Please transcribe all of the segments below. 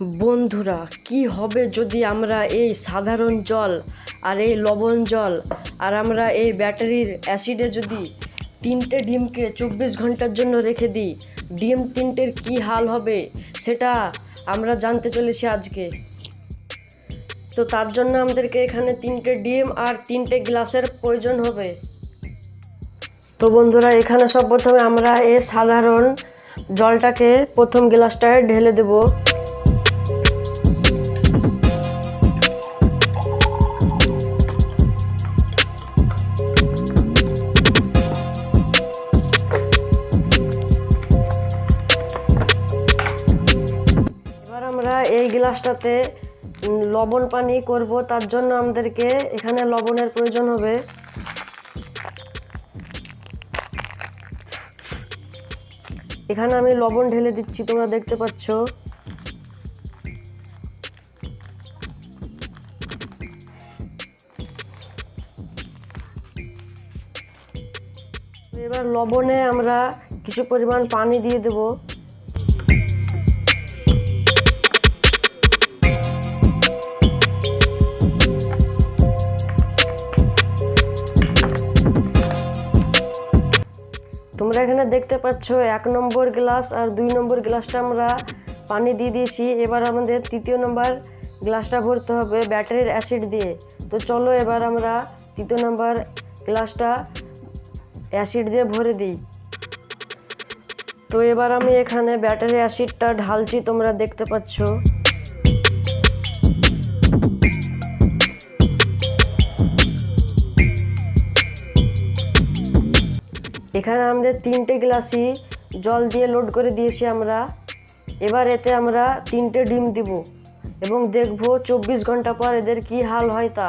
বন্ধুরা, কি হবে যদি আমরা এই সাধারণ জল আর এই লবণ জল আর আমরা এই ব্যাটারির অ্যাসিডে যদি তিনটে ডিমকে চব্বিশ ঘণ্টার জন্য রেখে দিই, ডিম তিনটের কি হাল হবে সেটা আমরা জানতে চলেছি আজকে। তো তার জন্য আমাদেরকে এখানে তিনটে ডিম আর তিনটে গ্লাসের প্রয়োজন হবে। তো বন্ধুরা, এখানে সব প্রথমে আমরা এই সাধারণ জলটাকে প্রথম গ্লাসটায় ঢেলে দেবো। উম, লবণ পানি করব তার জন্য আমাদেরকে এখানে লবণের প্রয়োজন হবে। এখানে আমি লবণ ঢেলে দিচ্ছি তোমরা দেখতে পাচ্ছ। এবার লবণে আমরা কিছু পরিমাণ পানি দিয়ে দেবো। তোমরা এখানে দেখতে পাচ্ছ এক নম্বর গ্লাস আর দুই নম্বর গ্লাসটা আমরা পানি দিয়ে দিয়েছি। এবার আমাদের তৃতীয় নম্বর গ্লাসটা ভরতে হবে ব্যাটারির অ্যাসিড দিয়ে। তো চলো এবার আমরা তৃতীয় নম্বর গ্লাসটা অ্যাসিড দিয়ে ভরে দিই। তো এবার আমি এখানে ব্যাটারি অ্যাসিডটা ঢালছি, তোমরা দেখতে পাচ্ছ। এখানে আমাদের তিনটে গ্লাসই জল দিয়ে লোড করে দিয়েছি আমরা। এবার এতে আমরা তিনটে ডিম দিব এবং দেখব চব্বিশ ঘণ্টা পর এদের কি হাল হয় তা।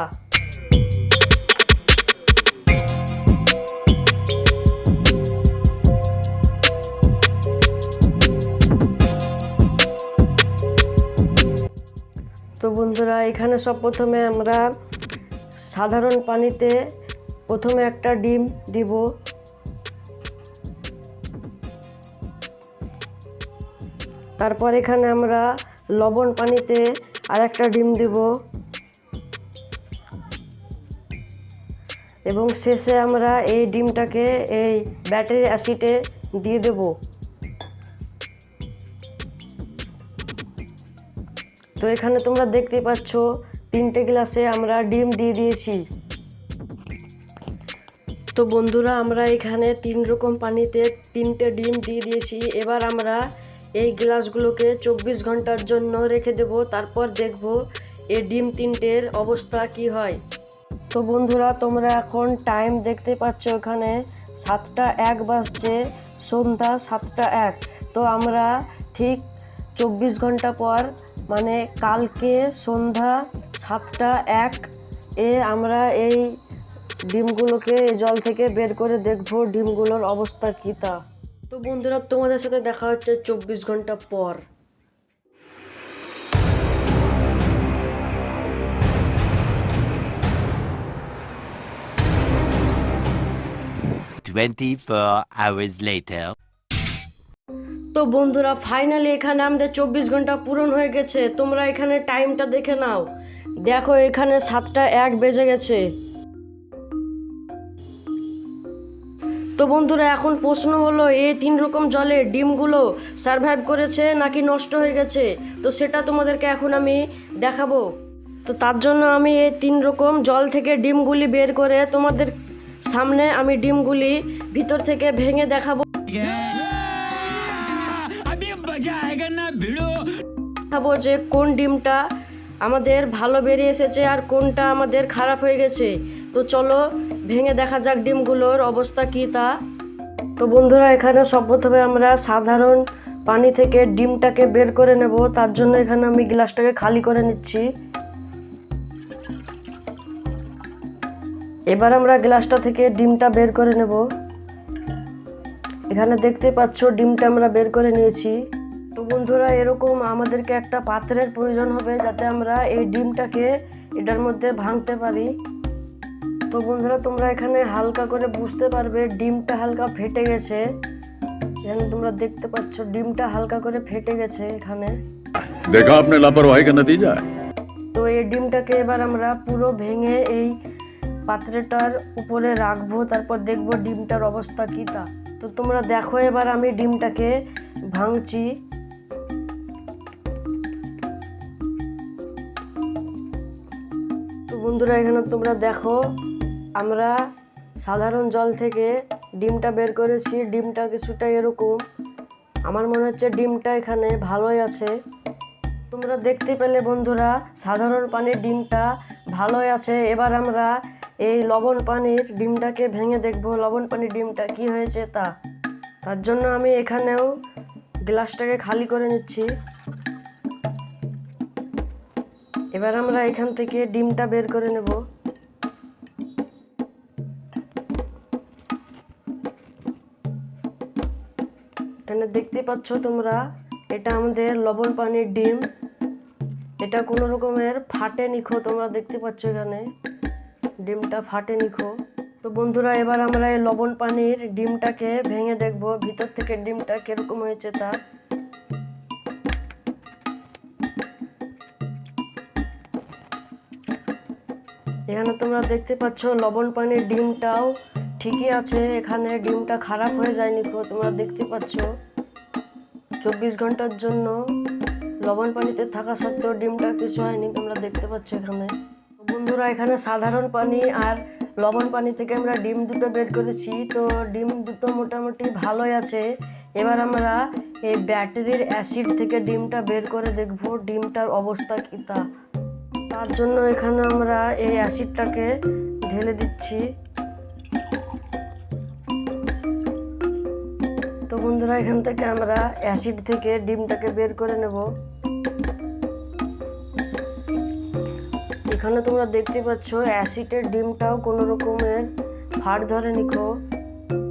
তো বন্ধুরা, এখানে সব প্রথমে আমরা সাধারণ পানিতে প্রথমে একটা ডিম দিব। তারপর এখানে আমরা লবণ পানিতে আর একটা ডিম দেব। এবং শেষে আমরা এই ডিমটাকে এই ব্যাটারি অ্যাসিডে দিয়ে দেব। তো এখানে তোমরা দেখতে পাচ্ছ, তিনটে গ্লাসে আমরা ডিম দিয়ে দিয়েছি। তো বন্ধুরা, আমরা এখানে তিন রকম পানিতে তিনটে ডিম দিয়ে দিয়েছি। এবার আমরা এই গ্লাসগুলোকে চব্বিশ ঘণ্টার জন্য রেখে দেব, তারপর দেখব এই ডিম তিনটের অবস্থা কি হয়। তো বন্ধুরা, তোমরা এখন টাইম দেখতে পাচ্ছ এখানে সাতটা এক বাজছে, সন্ধ্যা সাতটা এক। তো আমরা ঠিক চব্বিশ ঘণ্টা পর মানে কালকে সন্ধ্যা সাতটা এক এ আমরা এই ডিমগুলোকে জল থেকে বের করে দেখব ডিমগুলোর অবস্থা কী তা। তো বন্ধুরা তোমাদের সাথে দেখা হচ্ছে চব্বিশ ঘণ্টা পর। Twenty-four hours later. তো বন্ধুরা ফাইনালি এখানে আমাদের চব্বিশ ঘণ্টা পূরণ হয়ে গেছে। তোমরা এখানে টাইমটা দেখে নাও। দেখো এখানে সাতটা এক বেজে গেছে। তো বন্ধুরা এখন প্রশ্ন হলো এই তিন রকম জলে ডিমগুলো সারভাইভ করেছে নাকি নষ্ট হয়ে গেছে? তো সেটা তোমাদেরকে এখন আমি দেখাবো। তো তার জন্য আমি এই তিন রকম জল থেকে ডিমগুলি বের করে তোমাদের সামনে আমি ডিমগুলি ভিতর থেকে ভেঙে দেখাবো। দেখাবো যে কোন ডিমটা আমাদের ভালো বেরিয়ে এসেছে আর কোনটা আমাদের খারাপ হয়ে গেছে। তো চলো, ভেঙে দেখা যাক ডিমগুলোর অবস্থা কী তা। তো বন্ধুরা, এখানে সব প্রথমে আমরা সাধারণ পানি থেকে ডিমটাকে বের করে নেব। তার জন্য এখানে আমি গ্লাসটাকে খালি করে নিচ্ছি। এবার আমরা গ্লাসটা থেকে ডিমটা বের করে নেব। এখানে দেখতে পাচ্ছ, ডিমটা আমরা বের করে নিয়েছি। তো বন্ধুরা, এরকম আমাদেরকে একটা পাত্রের প্রয়োজন হবে যাতে আমরা এই ডিমটাকে এটার মধ্যে ভাঙতে পারি। তো বন্ধুরা তোমরা এখানে হালকা করে বুঝতে পারবে ডিমটা হালকা ফেটে গেছে। এখানে তোমরা দেখতে পাচ্ছ ডিমটা হালকা করে ফেটে গেছে এখানে। দেখা আপনি লাপরওয়াহি কা নতিজা তো এই ডিমটাকে এবার আমরা পুরো ভেঙে এই পাত্রটার উপরে রাখব তারপর দেখব ডিমটার অবস্থা কী তা। তো তোমরা দেখো এবার আমি ডিমটাকে ভাঙছি। তো বন্ধুরা এখানে তোমরা দেখো আমরা সাধারণ জল থেকে ডিমটা বের করেছি, ডিমটা কিছুটা এরকম। আমার মনে হচ্ছে ডিমটা এখানে ভালোই আছে। তোমরা দেখতে পেলে বন্ধুরা, সাধারণ পানির ডিমটা ভালোই আছে। এবার আমরা এই লবণ পানির ডিমটাকে ভেঙে দেখব, লবণ পানির ডিমটা কি হয়েছে তা। তার জন্য আমি এখানেও গ্লাসটাকে খালি করে নিচ্ছি। এবার আমরা এখান থেকে ডিমটা বের করে নেব। এখানে দেখতে পাচ্ছ তোমরা, এটা আমাদের লবণ পানির ডিম। এটা কোনো রকমের ফাটে নিখো, তোমরা দেখতে পাচ্ছ এখানে। ডিমটা ফাটে নিখো। তো বন্ধুরা, এবার আমরা এই লবণ পানির ডিমটাকে ভেঙে দেখব, ভিতর থেকে ডিমটা কীরকম হয়েছে তা এখানে তোমরা দেখতে পাচ্ছ লবণ পানির ডিমটাও ঠিকই আছে, এখানে ডিমটা খারাপ হয়ে যায়নি তোমরা দেখতে পাচ্ছ। চব্বিশ ঘণ্টার জন্য লবণ পানিতে থাকা সত্ত্বেও ডিমটা কিছু হয়নি, তোমরা দেখতে পাচ্ছ এখানে। বন্ধুরা, এখানে সাধারণ পানি আর লবণ পানি থেকে আমরা ডিম দুটো বের করেছি। তো ডিম দুটো মোটামুটি ভালোই আছে। এবার আমরা এই ব্যাটারির অ্যাসিড থেকে ডিমটা বের করে দেখব ডিমটার অবস্থা কী তা। তার জন্য এখানে আমরা এই অ্যাসিডটাকে ঢেলে দিচ্ছি। বন্ধুরা, এখান থেকে আমরা অ্যাসিড থেকে ডিমটাকে বের করে নেব। এখানে তোমরা দেখতে পাচ্ছ, অ্যাসিডের ডিমটাও কোনো রকমের ফাট ধরে নিখো।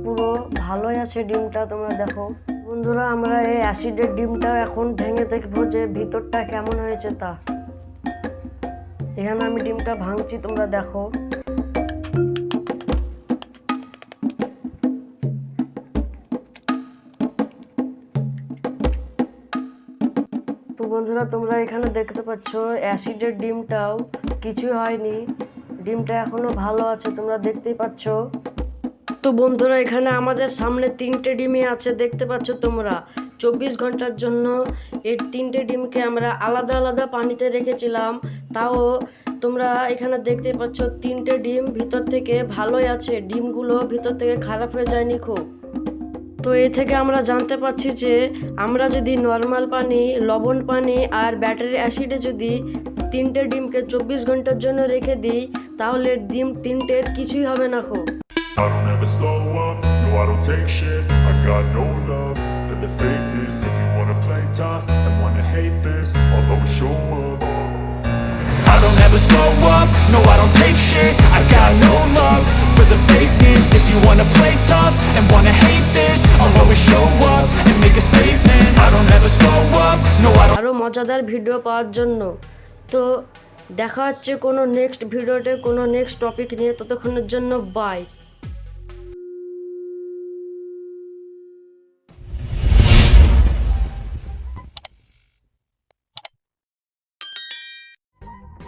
পুরো ভালোই আছে ডিমটা, তোমরা দেখো। বন্ধুরা, আমরা এই অ্যাসিডের ডিমটাও এখন ভেঙে দেখব যে ভিতরটা কেমন হয়েছে তা। এখানে আমি ডিমটা ভাঙছি, তোমরা দেখো। তো বন্ধুরা, তোমরা এখানে দেখতে পাচ্ছ, অ্যাসিডের ডিমটাও কিছুই হয়নি। ডিমটা এখনও ভালো আছে, তোমরা দেখতেই পাচ্ছ। তো বন্ধুরা, এখানে আমাদের সামনে তিনটে ডিমই আছে, দেখতে পাচ্ছ তোমরা। চব্বিশ ঘণ্টার জন্য এই তিনটে ডিমকে আমরা আলাদা আলাদা পানিতে রেখেছিলাম। তাও তোমরা এখানে দেখতে পাচ্ছ, তিনটে ডিম ভিতর থেকে ভালোই আছে। ডিমগুলো ভিতর থেকে খারাপ হয়ে যায়নি খুব। তো এ থেকে আমরা জানতে পারছি যে আমরা যদি নর্মাল পানি, লবণ পানি আর ব্যাটারি অ্যাসিডে যদি তিনটে ডিমকে চব্বিশ ঘণ্টার জন্য রেখে দিই, তাহলে ডিম তিনটের কিছুই হবে না খো। I don't ever slow up, no I don't take shit I got no love for the fakeness If you wanna play tough and wanna hate this I'll always show up and make a statement I don't ever slow up, no I don't আরও মজাদার video পাওয়ার জন্য তো দেখা হচ্ছে কোনো next ভিডিওতে কোনো next topic নিয়ে ততক্ষণের জন্য বাই